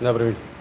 Добрый день.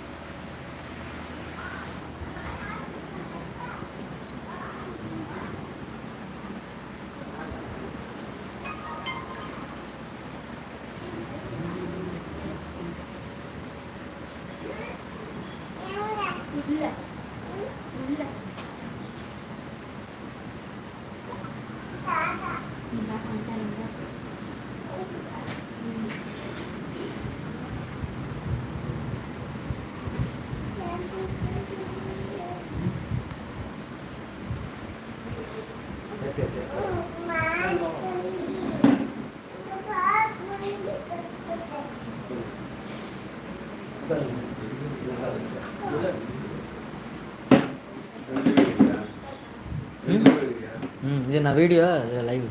இது நான் வீடியோ இது லைவ்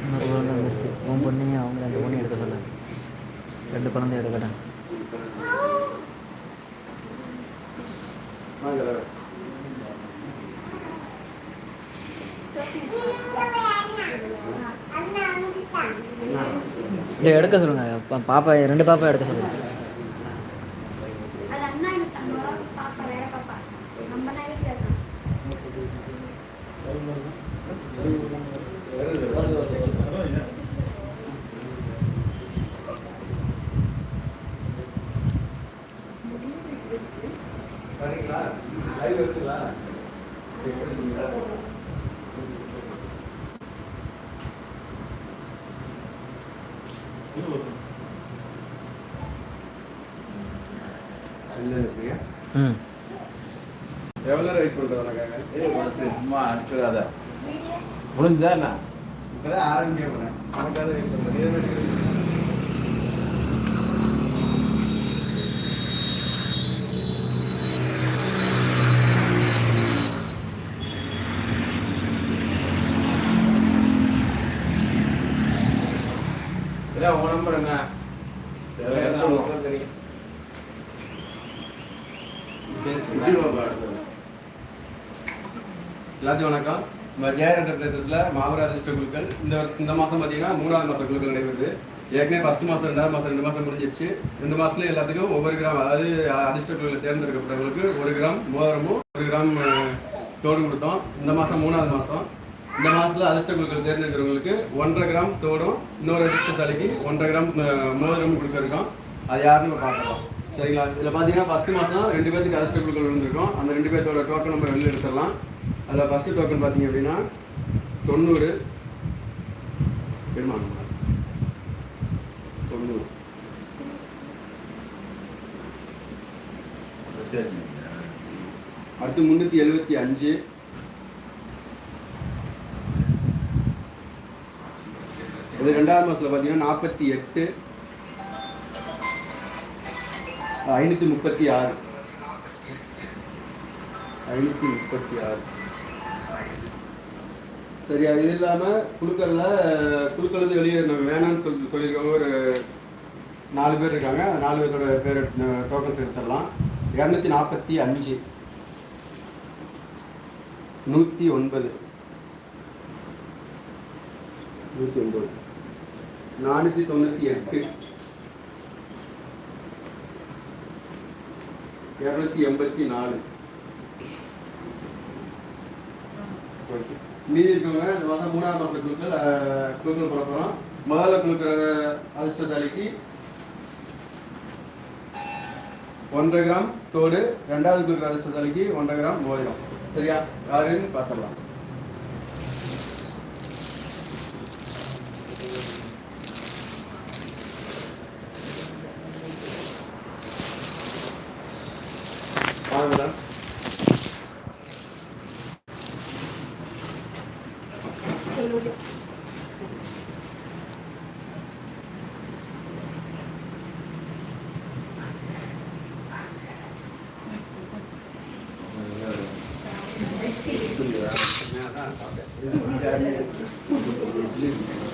இன்னொரு குழந்தை வந்துருச்சு உன் பொண்ணையும் அவங்க ரெண்டு பொண்ணையும் எடுக்க சொல்ல ரெண்டு குழந்தை எடுக்கட்டேன். இல்லை எடுக்க சொல்லுங்க. பா- பாப்பா ரெண்டு பாப்பா எடுக்க சொல்லுங்க. அது அண்ணா எடுத்தாங்க பாப்பா வேற பாப்பா நம்ம தான் வீட்டுல இருக்கோம் ம். எவ்வளோ மனசு சும்மா அனுப்பிடாத முடிஞ்சா என்ன? இப்போதான் ஆரம்பிக்க போகிறேன் உனக்காக வெயிட் பண்ணுறேன் எல்லாத்தையும் வணக்கம். நம்ம ஜேஆர் என்டர்பிரைசஸில் மாபெரும் குழுக்கள் இந்த வருஷம் இந்த மாதம் பார்த்தீங்கன்னா மூணாவது மாதம் குழுக்கள் நடைபெறுது. ஏற்கனவே ஃபர்ஸ்ட் மாதம் ரெண்டாவது மாதம் ரெண்டு மாதம் முடிஞ்சிருச்சு. ரெண்டு மாதத்துல எல்லாத்துக்கும் ஒவ்வொரு கிராம் அதாவது அதிர்ஷ்ட குழுக்கள் தேர்ந்தெடுக்கப்பட்டவங்களுக்கு ஒரு கிராம் மோதிரமும் ஒரு கிராம் அஹ், தோடும் கொடுத்தோம். இந்த மாதம் மூணாவது மாதம் இந்த மாதத்தில் அதிர்ஷ்ட குழுக்கள் தேர்ந்தெடுக்கிறவங்களுக்கு ஒன்றரை கிராம் தோடும் இன்னொரு அதிர்ஷ்டசாலிக்கு ஒன்றரை கிராம் அஹ், மோதிரமும் கொடுத்துருக்கோம். அது யாருன்னு பார்க்கலாம். சரிங்களா? இதில் பார்த்தீங்கன்னா ஃபஸ்ட்டு மாதம் ரெண்டு பேருக்கு அதிர்ஷ்ட குழுக்கள் விழுந்திருக்கும் அந்த ரெண்டு பேர்த்தோட டோக்கன் நம்பர் வெளியில் எடுத்துடலாம். அதில் ஃபஸ்ட்டு டோக்கன் பார்த்தீங்க அப்படின்னா தொண்ணூறு பெருமாள் தொண்ணூறு. சரி அடுத்து முந்நூற்றி எழுபத்தி அஞ்சு. இது ரெண்டாவது மாதத்தில் பார்த்தீங்கன்னா நாற்பத்தி எட்டு. ஐநூற்றி முப்பத்தி ஆறு. ஐநூற்றி முப்பத்தி ஆறு. சரியா இது இல்லாமல் குழுக்கள்ல குழுக்கள் வந்து வெளியே நம்ம வேணாம்னு சொல்லி சொல்லியிருக்கவங்க ஒரு நாலு பேர் இருக்காங்க. அந்த நாலு பேர்த்தோட பேர் டோக்கன்ஸ் எடுத்துடலாம். இரநூத்தி நாற்பத்தி அஞ்சு. நூற்றி ஒன்பது. நூற்றி ஒன்பது. நானூற்றி தொண்ணூற்றி எட்டு. இரநூத்தி எண்பத்தி நாலு. மீதி இருக்கவங்க இந்த மாதம் மூணாவது மாதம் குழுக்கள் குழுக்கள் போட போகிறோம் முதல்ல குழுக்கிற அதிர்ஷ்டசாலிக்கு ஒன்றரை கிராம் தோடு ரெண்டாவது குழுக்கிற அதிர்ஷ்டசாலிக்கு ஒன்றரை கிராம் மோதிரம் சரியா? யாருன்னு பார்த்துடலாம். udah. Thank you.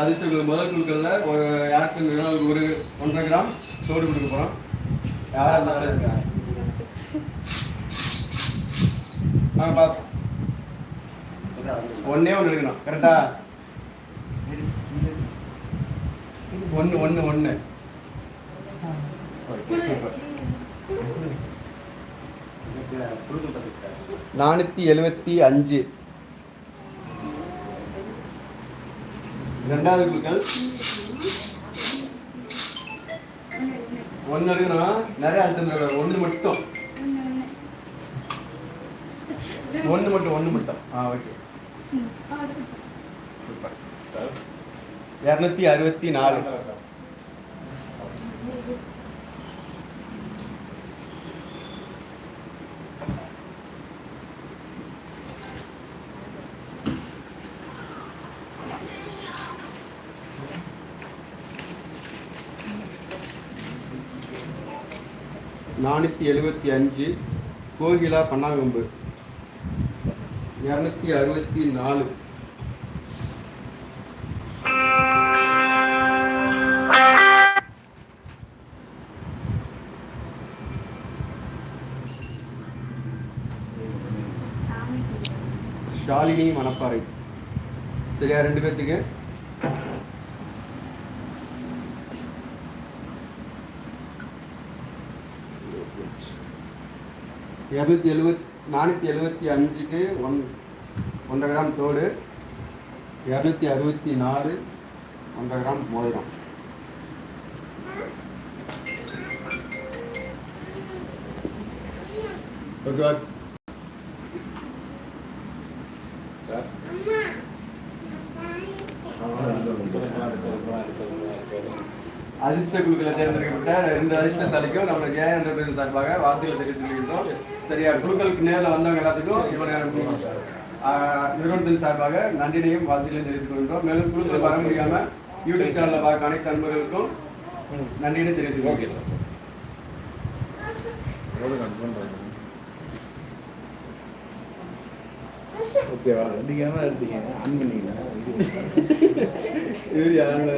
அதிர்ஷ்டங்கள் முதல் குழுக்கள்ல ஒரு யாருக்கு நிறுவனம் ஒரு ஒன்றரை கிராம் சோடு கொடுக்க போறோம். யாரா இருந்தா சரி ஆ பாப்ஸ் ஒன்னே ஒன்று எடுக்கணும் கரெக்டா? ஒன்று ஒன்று ஒன்று நானூற்றி எழுபத்தி அஞ்சு. ரெண்டாவது குழுக்கள். ஒன்று எடுக்கணும்? நிறைய அழுத்தம் ஒன்று மட்டும். ஒன்று மட்டும் ஒன்று மட்டும். ஆ ஓகே சூப்பர் இரநூத்தி அறுபத்தி நாலு. நானூற்றி எழுபத்தி அஞ்சு கோகிலா பண்ணாங்கம்பு இரநூத்தி அறுபத்தி நாலு. ஷாலினி மணப்பாறை. சரியா ரெண்டு பேர்த்துக்கு இரநூத்தி எழுபத் நானூற்றி எழுபத்தி அஞ்சுக்கு ஒன் ஒன்றரை கிராம் தோடு இரநூத்தி அறுபத்தி நாலு ஒன்றரை கிராம் மோதிரம். ஓகே அதிர்ஷ்ட குழுக்களை தேர்ந்தெடுக்கப்பட்ட இந்த அதிர்ஷ்டசாலிக்கும் நம்ம ஜெய என்ற சார்பாக வாழ்த்துக்களை தெரிவித்துக் கொள்கின்றோம். சரியா குழுக்களுக்கு நேரில் வந்தவங்க எல்லாத்துக்கும் இவர்கள் நிறுவனத்தின் சார்பாக நன்றினையும் வாழ்த்துக்களையும் தெரிவித்துக் கொள்கின்றோம். மேலும் குழுக்கள் வர முடியாம யூடியூப் சேனலில் பார்க்க அனைத்து அன்பர்களுக்கும் நன்றினை தெரிவித்துக் சார். ஓகேவா ரெண்டு கேமரா எடுத்தீங்க ஆன் யாரும்